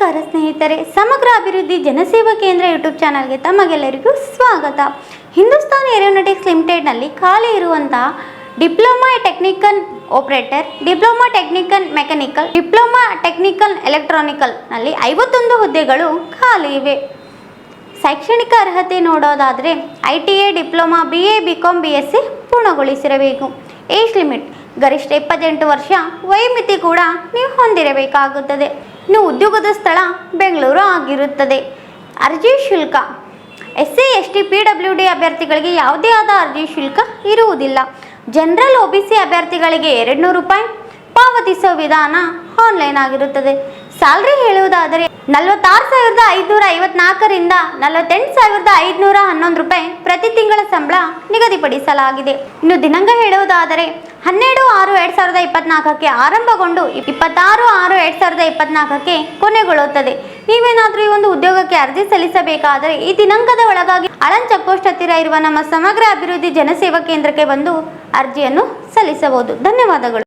ನಮಸ್ಕಾರ ಸ್ನೇಹಿತರೆ, ಸಮಗ್ರ ಅಭಿವೃದ್ಧಿ ಜನಸೇವಾ ಕೇಂದ್ರ ಯೂಟ್ಯೂಬ್ ಚಾನಲ್ಗೆ ತಮಗೆಲ್ಲರಿಗೂ ಸ್ವಾಗತ. ಹಿಂದೂಸ್ತಾನ್ ಏರೋನಾಟಿಕ್ಸ್ ಲಿಮಿಟೆಡ್ನಲ್ಲಿ ಖಾಲಿ ಇರುವಂತಹ diploma technical operator diploma technical mechanical diploma technical ಎಲೆಕ್ಟ್ರಾನಿಕಲ್ನಲ್ಲಿ ಐವತ್ತೊಂದು ಹುದ್ದೆಗಳು ಖಾಲಿ ಇವೆ. ಶೈಕ್ಷಣಿಕ ಅರ್ಹತೆ ನೋಡೋದಾದರೆ I T A diploma B A B com B S C ಪೂರ್ಣಗೊಳಿಸಿರಬೇಕು. Age limit ಗರಿಷ್ಠ ಇಪ್ಪತ್ತೆಂಟು ವರ್ಷ ವಯೋಮಿತಿ ಕೂಡ ನೀವು ಹೊಂದಿರಬೇಕಾಗುತ್ತದೆ. ಇನ್ನು ಉದ್ಯೋಗದ ಸ್ಥಳ ಬೆಂಗಳೂರು ಆಗಿರುತ್ತದೆ. ಅರ್ಜಿ ಶುಲ್ಕ. S C S T P W D ಅಭ್ಯರ್ಥಿಗಳಿಗೆ ಯಾವುದೇ ಆದ ಅರ್ಜಿ ಶುಲ್ಕ ಇರುವುದಿಲ್ಲ. ಜನರಲ್, ಒ ಬಿ ಸಿ ಅಭ್ಯರ್ಥಿಗಳಿಗೆ ಎರಡು ನೂರು ರೂಪಾಯಿ ಪಾವತಿಸುವ ವಿಧಾನ ಆನ್ಲೈನ್ ಆಗಿರುತ್ತದೆ. ಸ್ಯಾಲ್ರಿ ಹೇಳುವುದಾದರೆ ನಲವತ್ತಾರು ಸಾವಿರದ ಐದುನೂರ ಐವತ್ನಾಲ್ಕರಿಂದ ನಲವತ್ತೆಂಟು ಸಾವಿರದ ಐದುನೂರ ಹನ್ನೊಂದು ರೂಪಾಯಿ ಪ್ರತಿ ತಿಂಗಳ ಸಂಬಳ ನಿಗದಿಪಡಿಸಲಾಗಿದೆ. ಇನ್ನು ದಿನಾಂಕ ಹೇಳುವುದಾದರೆ ಹನ್ನೆರಡು ಆರು ಎರಡು ಸಾವಿರದ ಇಪ್ಪತ್ನಾಲ್ಕಕ್ಕೆ ಆರಂಭಗೊಂಡು ಇಪ್ಪತ್ತಾರು ಆರು ಎರಡು ಸಾವಿರದ ಇಪ್ಪತ್ನಾಲ್ಕಕ್ಕೆ ಕೊನೆಗೊಳ್ಳುತ್ತದೆ. ನೀವೇನಾದರೂ ಈ ಒಂದು ಉದ್ಯೋಗಕ್ಕೆ ಅರ್ಜಿ ಸಲ್ಲಿಸಬೇಕಾದರೆ ಈ ದಿನಾಂಕದ ಒಳಗಾಗಿ ಅಳನ್ ಹತ್ತಿರ ಇರುವ ನಮ್ಮ ಸಮಗ್ರ ಅಭಿವೃದ್ಧಿ ಜನಸೇವಾ ಕೇಂದ್ರಕ್ಕೆ ಬಂದು ಅರ್ಜಿಯನ್ನು ಸಲ್ಲಿಸಬಹುದು. ಧನ್ಯವಾದಗಳು.